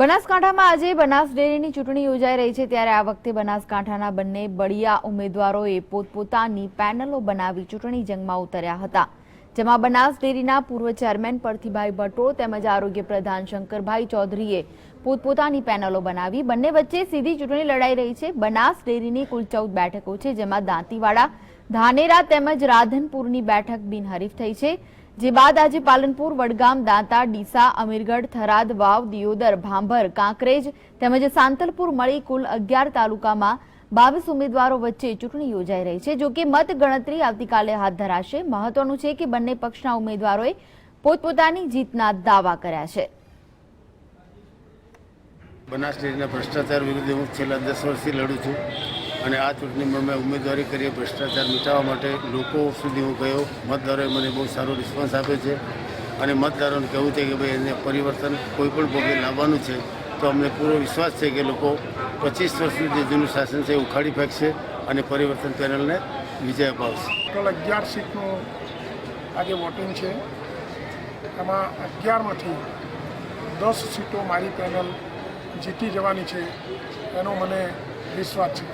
બનાસકાંઠામાં આજે બનાસ ડેરીની ચૂંટણી યોજાઈ રહી છે ત્યારે આ વખતે બનાસકાંઠાના બંને બળિયા ઉમેદવારોએ પોતપોતાની પેનલો બનાવી ચૂંટણી જંગમાં ઉતર્યા હતા, જેમાં બનાસ ડેરીના પૂર્વ ચેરમેન પરથીભાઈ ભટ્ટો તેમજ આરોગ્ય પ્રધાન શંકરભાઈ ચૌધરીએ પોતપોતાની પેનલો બનાવી બંને વચ્ચે સીધી ચૂંટણી લડાઈ રહી છે. બનાસ ડેરીની કુલ ચૌદ બેઠકો છે, જેમાં દાંતીવાડા, ધાનેરા તેમજ રાધનપુરની બેઠક બિનહરીફ થઈ છે. જે બાદ આજે પાલનપુર, વડગામ, દાંતા, ડીસા, અમીરગઢ, થરાદ, વાવ, દિયોદર, ભાંભર, કાંકરેજ તેમજ સાંતલપુર મળી કુલ અગિયાર તાલુકામાં બાવીસ ઉમેદવારો વચ્ચે ચૂંટણી યોજાઈ રહી છે. જોકે મત ગણતરી આવતીકાલે હાથ ધરાશે. મહત્વનું છે કે બંને પક્ષના ઉમેદવારોએ પોતપોતાની જીતના દાવા કર્યા છે. બનાસ ડેરીના ભ્રષ્ટાચાર વિરુદ્ધ હું છેલ્લા દસ વર્ષથી લડું છું. અને આ ચૂંટણીમાં મેં ઉમેદવારી કરીએ, ભ્રષ્ટાચાર મિટાવવા માટે લોકો સુધી હું ગયો. મતદારોએ મને બહુ સારો રિસ્પોન્સ આપ્યો છે. અને મતદારોને કહેવું છે કે ભાઈ, એને પરિવર્તન કોઈ પણ પગલે લાવવાનું છે, તો અમને પૂરો વિશ્વાસ છે કે લોકો પચીસ વર્ષનું જે જૂનું શાસન છે એ ઉખાડી ફેંકશે અને પરિવર્તન પેનલને વિજય અપાવશે. ટોટલ અગિયાર સીટનું આજે વોટિંગ છે. એમાં અગિયારમાંથી દસ સીટો મારી પેનલ જીતી જવાની છે, એનો મને વિશ્વાસ છે.